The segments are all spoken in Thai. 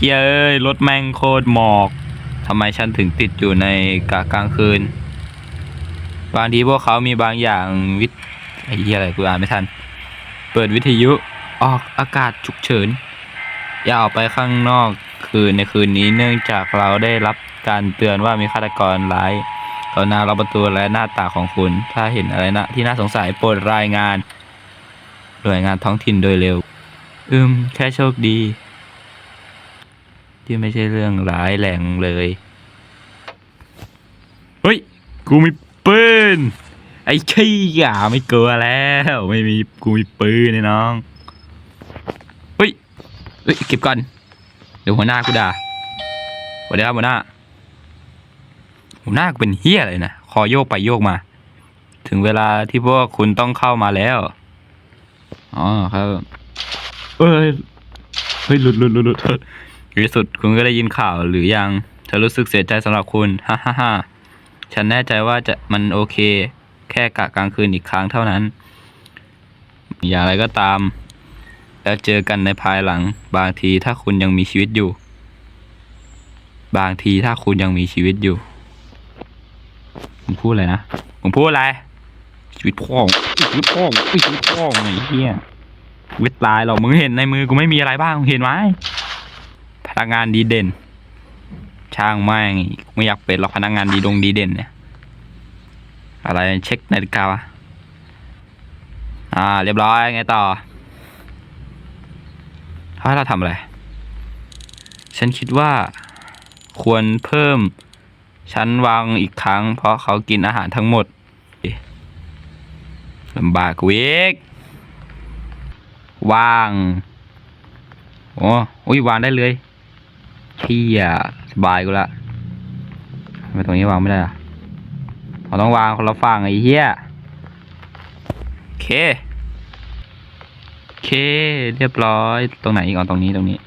เฮ้ยเอ้ยรถแม่งโคตรหมอกทำไมฉันถึงติดอยู่ในกะกลางคืน บางทีพวกเขามีบางอย่างวิทไอ้เหี้ยอะไรกูอ่านไม่ทัน เปิดวิทยุออกอากาศฉุกเฉิน อย่าออกไปข้างนอกคืนในคืนนี้เนื่องจากเราได้รับการเตือนว่ามีฆาตกรร้ายต่อหน้าเราประตูและหน้าตางของคุณ ถ้าเห็นอะไรนะที่น่าสงสัยโปรดรายงานหน่วยงานท้องถิ่นโดยเร็ว อืม แค่โชคดี ที่ไม่ใช่เรื่องร้ายแรงเลย เฮ้ย กูมีปืน ไอ้ขี้ยาไม่กลัวแล้ว ไม่มีกูมีปืนไอ้น้อง เฮ้ย เฮ้ย เก็บก่อน เดี๋ยวหัวหน้ากูด่าสวัสดีครับหัวหน้า หัวหน้ากูเป็นเฮียอะไรนะ คอโยกไปโยกมา ถึงเวลาที่พวกคุณต้องเข้ามาแล้ว อ๋อครับ เอ้ย เฮ้ยหลุดหลุดหลุดหลุดใน ที่สุดคุณก็ได้ยินข่าวหรือยัง ฉันรู้สึกเสียใจสำหรับคุณ ฮ่าฮ่าฮ่าฉันแน่ใจว่าจะมันโอเค แค่กะกลางคืนอีกครั้งเท่านั้น อย่างไรก็ตาม แล้วเจอกันในภายหลัง บางทีถ้าคุณยังมีชีวิตอยู่ บางทีถ้าคุณยังมีชีวิตอยู่ผมพูดอะไรนะผมพูดอะไร ชีวิตพ่องชีวิตพ่องชีวิตพ่องไอ้เหี้ยวิตายหรอกมึงเห็นในมือกูไม่มีอะไรบ้างมึงเห็นไหม พนักงานดีเด่น ช่างแม่งไม่อยากเป็นหรอกพนักงานดีดงดีเด่นเนี่ย อะไรเช็คนาฬิกาวะอ่า เรียบร้อยไงต่อเขาให้เราทำอะไร ฉันคิดว่าควรเพิ่มชั้นวางอีกครั้ง เพราะเขากินอาหารทั้งหมดลำบากกูอีกวาง โอ้อุ้ยวางได้เลย เที่ยสบายกูละทำไมตรงนี้วางไม่ได้อะเราต้องวางคนละฝั่งไอ้เหี้ยโอเคโอเค เรียบร้อย ตรงไหนอีกอ๋อตรงนี้ตรงนี้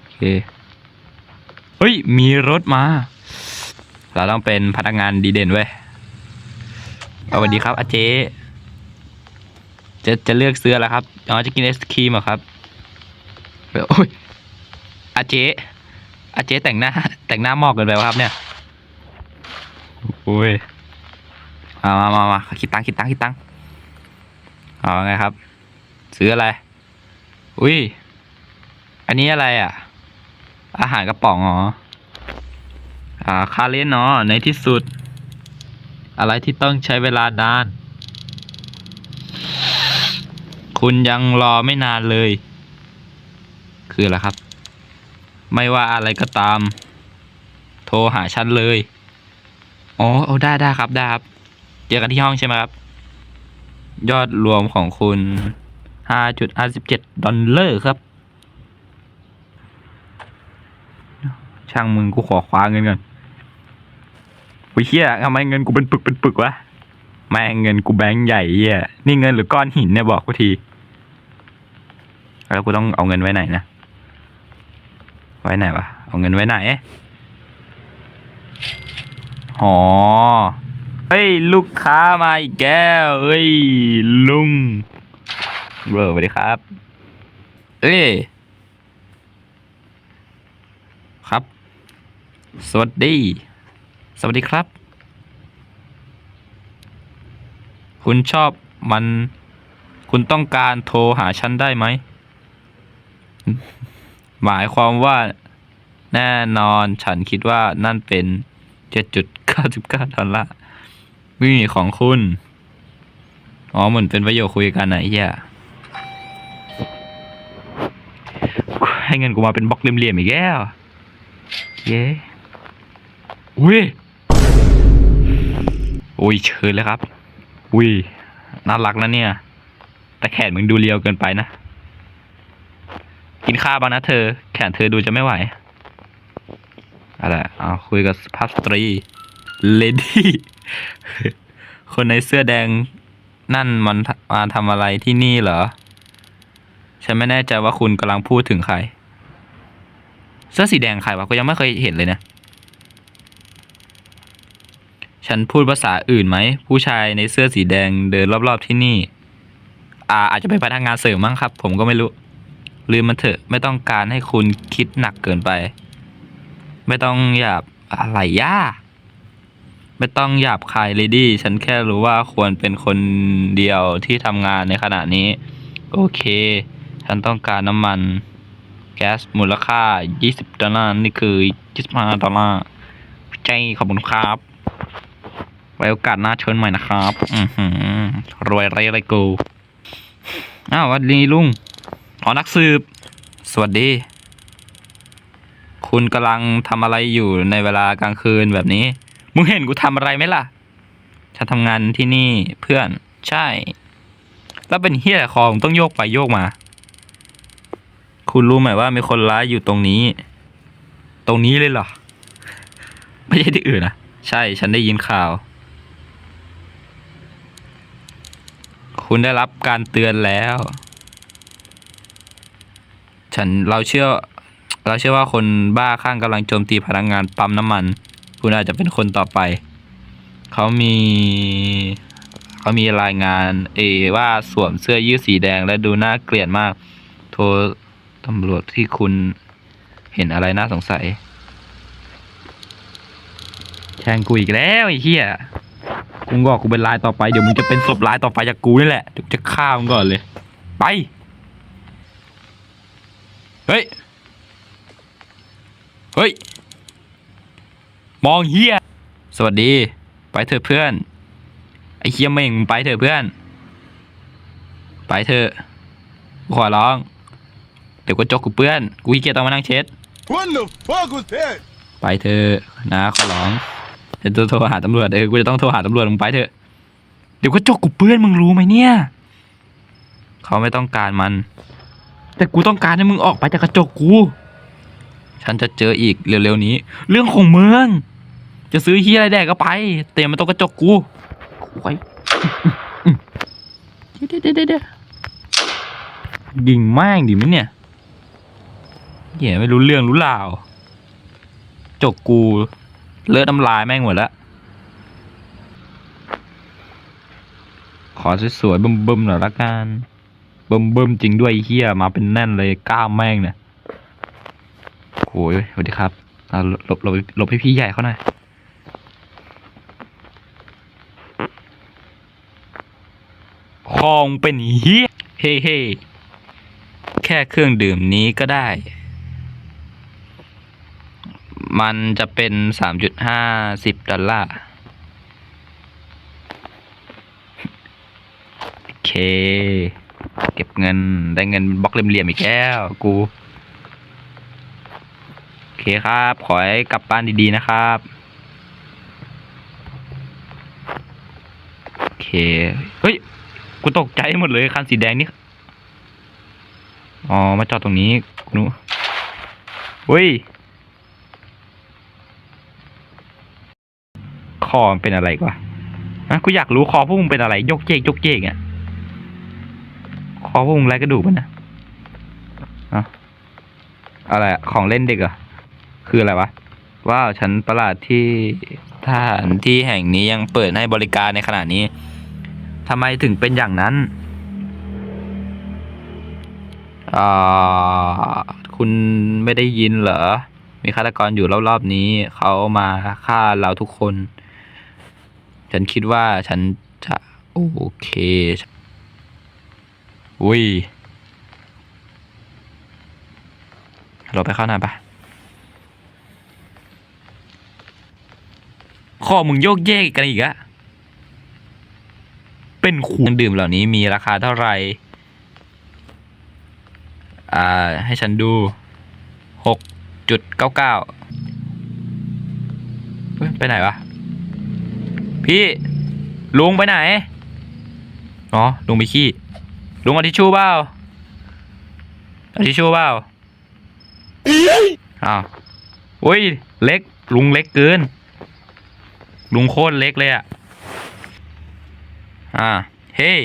โอเคเฮ้ย มีรถมา เราต้องเป็นพนักงานดีเด่นเว้ยสวัสดีครับอาเจจะจะเลือกซื้ออะไรครับอ๋อจะกินไอศครีมเหรอครับเดี๋ยวโอ้ย อาเจ๊อาเจ๊แต่งหน้า แต่งหน้าหมอกเกินไปวะครับเนี่ยโอ้ยมามามามาคิดตังคิดตังคิดตังเอาไงครับ ซื้ออะไร อุ้ย อันนี้อะไรอะ อาหารกระป๋องเหรออ่าคาเล่นเนาะในที่สุด อะไรที่ต้องใช้เวลานาน คุณยังรอไม่นานเลย คืออะไรครับ ไม่ว่าอะไรก็ตาม โทรหาฉันเลย อ๋อเอาได้ได้ครับได้ครับ เจอกันที่ห้องใช่ไหมครับ ยอดรวมของคุณห้าจุดห้าสิบเจ็ดดอลลาร์ครับ ช่างมึงกูขอคว้าเงินก่อนวิเฮียทำไมเงินกูเป็นปึกเป็นปึกวะแม่งเงินกูแบงค์ใหญ่เหี้ยนี่เงินหรือก้อนหินเนี่ยบอกกูที แล้วกูต้องเอาเงินไว้ไหนนะ ไว้ไหนวะ เอาเงินไว้ไหน อ๋อ เฮ้ย ลูกค้ามาอีกแก้วเฮ้ย ลุงเบอร์สวัสดีครับ เอ้ย ครับ สวัสดี สวัสดีครับ คุณชอบมัน คุณต้องการโทรหาฉันได้ไหม หมายความว่าแน่นอนฉันคิดว่านั่นเป็นเจ็ดจุดเก้าสิบเก้าดอลลาร์วิ่งของคุณ อ๋อ เหมือนเป็นประโยคคุยกันไหนะไอ้เฮียให้เงินกูมาเป็นบล็อกเหลี่ยมๆอีกแล้ว เย้อุ้ยอุ้ยเชิญเลยครับอุ้ยน่ารักนะเนี่ย แต่แขนมึงดูเรียวเกินไปนะ กินข้าวบ้างนะเธอ แขนเธอดูจะไม่ไหว อะไรเอาคุยกับสุภาพสตรีเลดี้คนในเสื้อแดงนั่นมันมาทำอะไรที่นี่เหรอ ฉันไม่แน่ใจว่าคุณกำลังพูดถึงใคร เสื้อสีแดงใครวะก็ยังไม่เคยเห็นเลยนะ ฉันพูดภาษาอื่นไหม ผู้ชายในเสื้อสีแดงเดินรอบๆที่นี่ อ่า อาจจะเป็นพนักงานเสริมมั้งครับ ผมก็ไม่รู้ ลืมมันเถอะ ไม่ต้องการให้คุณคิดหนักเกินไป ไม่ต้องหยาบอะไรย่าไม่ต้องหยาบคายเลยดิฉันแค่รู้ว่าควรเป็นคนเดียวที่ทำงานในขณะนี้ โอเค ฉันต้องการน้ำมัน แก๊สมูลค่า 20 ดอลลาร์นี่คือ 25 ดอลลาร์ใจขอบคุณครับ ไว้โอกาสหน้าเชิญใหม่นะครับ อือหือรวยไรไรกู อ้าวสวัสดีลุง อ๋อนักสืบ สวัสดี คุณกำลังทำอะไรอยู่ในเวลากลางคืนแบบนี้ มึงเห็นกูทำอะไรไหมล่ะ ฉันทำงานที่นี่เพื่อน ใช่ แล้วเป็นเฮียคองต้องโยกไปโยกมา คุณรู้ไหมว่ามีคนร้ายอยู่ตรงนี้ ตรงนี้เลยเหรอ ไม่ใช่ที่อื่นนะ ใช่ ฉันได้ยินข่าว คุณได้รับการเตือนแล้ว ฉันเราเชื่อ เราเชื่อว่าคนบ้าข้างกำลังโจมตีพนักงานปั๊มน้ำมัน คุณอาจจะเป็นคนต่อไป เขามีเขามีรายงานเอว่าสวมเสื้อยืดสีแดงและดูน่าเกลียดมาก โทรตำรวจที่คุณเห็นอะไรน่าสงสัย แช่งกูอีกแล้วไอ้เหี้ยกูบอกกูเป็นลายต่อไปเดี๋ยวมึงจะเป็นศพลายต่อไปจากกูนี่แหละเดี๋ยวจะฆ่ามึงก่อนเลย ไป เฮ้ย เฮ้ย มองเฮียสวัสดี ไปเถอะเพื่อน ไอ้เฮียเม่งมึงไปเถอะเพื่อน ไปเถอะกูขอร้อง เดี๋ยวกูจกกูเปื้อน กูขี้เกียจต้องมานั่งเช็ด What the fuck was that? ไปเถอะนะขอร้องจะโทรหาตำรวจเออ กูจะต้องโทรหาตำรวจมึงไปเถอะ เดี๋ยวก็จกกูเปื้อนมึงรู้ไหมเนี่ย เขาไม่ต้องการมัน แต่กูต้องการให้มึงออกไปจากกระจกกู ฉันจะเจออีกเร็วๆนี้ เรื่องของเมือง จะซื้อเฮียอะไรแดกก็ไป เตรียมมาตรงกระจกกูไว้เดี๋ยวเดี๋ยวเดี๋ยวเดี๋ยวยิงแม่งดิมั้ยเนี่ยเหี้ยไม่รู้เรื่องรู้ราว จกกู เลือดน้ำลายแม่งหมดแล้วขอสวยๆบึมๆหน่อยละกัน บึมๆจริงด้วยเฮียมาเป็นแน่นเลยกล้ามแม่งเนี่ยโอ้ยสวัสดีครับอ่าหลบหลบหลบให้พี่ใหญ่เขาหน่อยคองเป็นเฮียเฮ้เฮ้แค่เครื่องดื่มนี้ก็ได้ มันจะเป็นสามจุดห้าสิบดอลลาร์โอเค เก็บเงินได้เงินบล็อกเหลี่ยมๆอีกแล้วกูโอเคครับ ขอให้กลับบ้านดีๆนะครับโอเคเฮ้ยกูตกใจหมดเลยคันสีแดงนี่อ๋อมาจอดตรงนี้กูนึกเฮ้ยคอมันเป็นอะไรกว่านะกูอยากรู้คอพวกมึงเป็นอะไรยกเยกยกเยกอะ คอพวกมึงไรกระดูกมันนะอะอะไรของเล่นเด็กอะคืออะไรวะ ว้าวฉันประหลาดที่สถานที่แห่งนี้ยังเปิดให้บริการในขณะนี้ทำไมถึงเป็นอย่างนั้นอ่าคุณไม่ได้ยินเหรอ มีฆาตกรอยู่รอบๆนี้ เขามาฆ่าเราทุกคน ฉันคิดว่าฉันจะ โอเค อุ้ยเราไปเข้าหน้าปะข้อมึงโยกเยกกันอีกอะเป็นขวดดื่มเหล่านี้มีราคาเท่าไหร่ อ่า ให้ฉันดูหกจุดเก้าเก้าไปไหนวะ พี่ ลุงไปไหน อ๋อ ลุงไปขี้ ลุงเอาทิชชู่เปล่าเอาทิชชู่เปล่าอ้าวอุ้ย เล็ก ลุงเล็กเกิน ลุงโคตรเล็กเลยอะอ่า เฮ้ย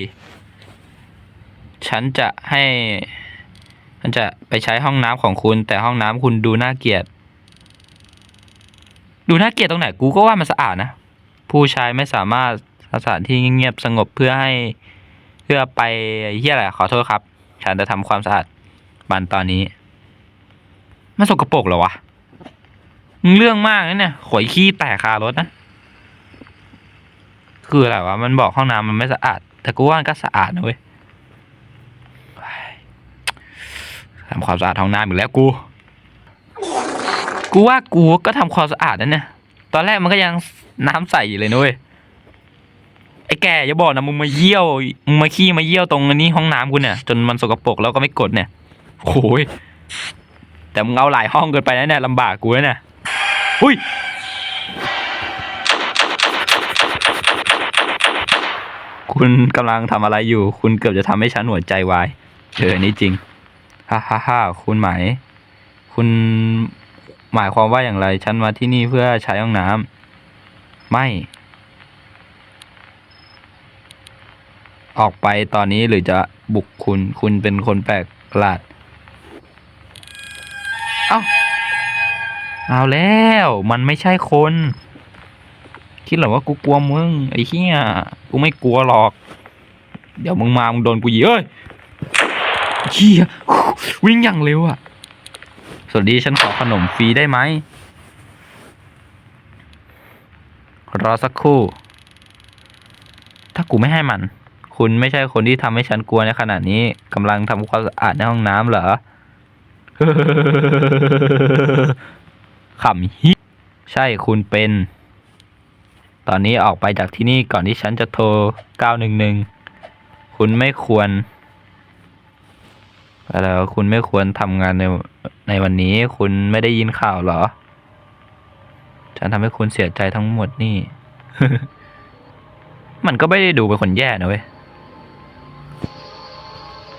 ฉันจะให้ ฉันจะไปใช้ห้องน้ำของคุณ แต่ห้องน้ำคุณดูน่าเกลียด ดูน่าเกลียดตรงไหน กูก็ว่ามันสะอาดนะ ผู้ชายไม่สามารถสถานที่เงียบๆสงบเพื่อให้ เพื่อไปเฮียอะไรขอโทษครับ ฉันจะทำความสะอาดบันตอนนี้ มันสกปรกเหรอวะมึงเรื่องมากนะเนี่ยขวยขี้แตกคารถนะ คืออะไรวะ มันบอกห้องน้ำมันไม่สะอาด แต่กูว่าก็สะอาดนะเว้ยทำความสะอาดห้องน้ำอีกแล้วกู กูว่ากูก็ทำความสะอาดนั่นเนี่ย ตอนแรกมันก็ยังน้ำใสอยู่เลยนะเว้ย ไอ้แกอย่าบอกนะมึงมาเยี่ยวมึงมาขี้มาเยี่ยวตรงอันนี้ห้องน้ำกูเนี่ย จนมันสกปรกแล้วก็ไม่กดเนี่ยโอ้ยแต่มึงเอาหลายห้องเกินไปนะเนี่ยลำบากกูแล้วเนี่ยอุ้ยคุณกำลังทำอะไรอยู่ คุณเกือบจะทำให้ฉันหัวใจวายเออนนี่จริงฮ่าฮ่าฮ่าคุณหมาย คุณหมายความว่าอย่างไร ฉันมาที่นี่เพื่อใช้ห้องน้ำไม่ ออกไปตอนนี้หรือจะบุกคุณ คุณเป็นคนแปลกประหลาด เอ้า เอาแล้ว มันไม่ใช่คน คิดเหรอว่ากูกลัวมึง ไอ้เหี้ย กูไม่กลัวหรอก เดี๋ยวมึงมา มึงโดนกูยิงเอ้ยเหี้ย วิ่งอย่างเร็วอะสวัสดีฉันขอขนมฟรีได้ไหม รอสักครู่ ถ้ากูไม่ให้มัน คุณไม่ใช่คนที่ทำให้ฉันกลัวในขณะนี้กำลังทำความสะอาดในห้องน้ำเหรอขำฮิใช่คุณเป็น ตอนนี้ออกไปจากที่นี่ก่อนที่ฉันจะโทร 911 คุณไม่ควรอะไรวคุณไม่ควรทำงานในในวันนี้ คุณไม่ได้ยินข่าวเหรอ ฉันทำให้คุณเสียใจทั้งหมดนี่ มันก็ไม่ได้ดูเป็นคนแย่นะเว้ย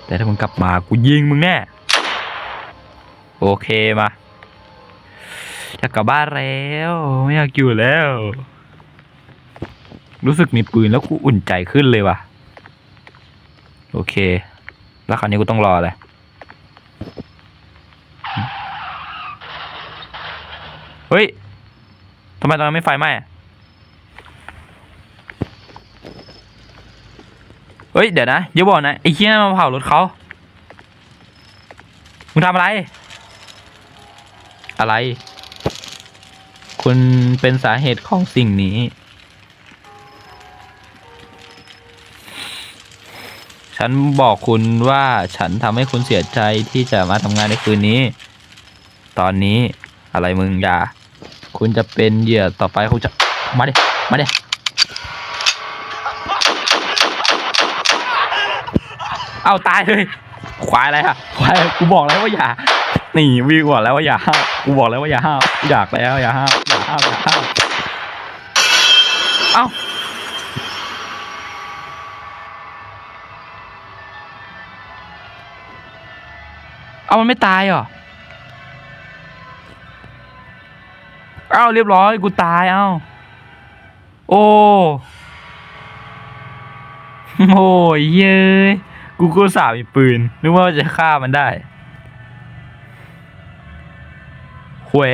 แต่ถ้ามึงกลับมากูยิงมึงแน่ โอเคมาอยากกลับบ้านแล้วไม่อยากอยู่แล้ว รู้สึกมีปืนแล้วกูอุ่นใจขึ้นเลยว่ะ โอเค แล้วคราวนี้กูต้องรออะไรเฮ้ยทำไมตอนนั้นไม่ไฟไหม้อะ เฮ้ยเดี๋ยวนะอย่าบอกนะไอ้เหี้ยนั่นมาเผารถเขามึงทำอะไร อะไร คุณเป็นสาเหตุของสิ่งนี้ ฉันบอกคุณว่าฉันทำให้คุณเสียใจที่จะมาทำงานในคืนนี้ ตอนนี้อะไรมึงอย่า คุณจะเป็นเหยื่อต่อไปคุณจะมาดิ มาดิ เอาตายเลยควายอะไรอะควายกูบอกแล้วว่าอย่าหนีวิวบอกแล้วว่าอย่าห้าวกูบอกแล้วว่าอย่าห้าวอยากแล้วอย่าห้าวอย่าห้าวอย่าห้าวเอ้าเอามันไม่ตายเหรอเอ้าเรียบร้อยกูตายเอ้าโอ้โอ้ยเย้ กูก็สามีปืน นึกว่าจะฆ่ามันได้หวย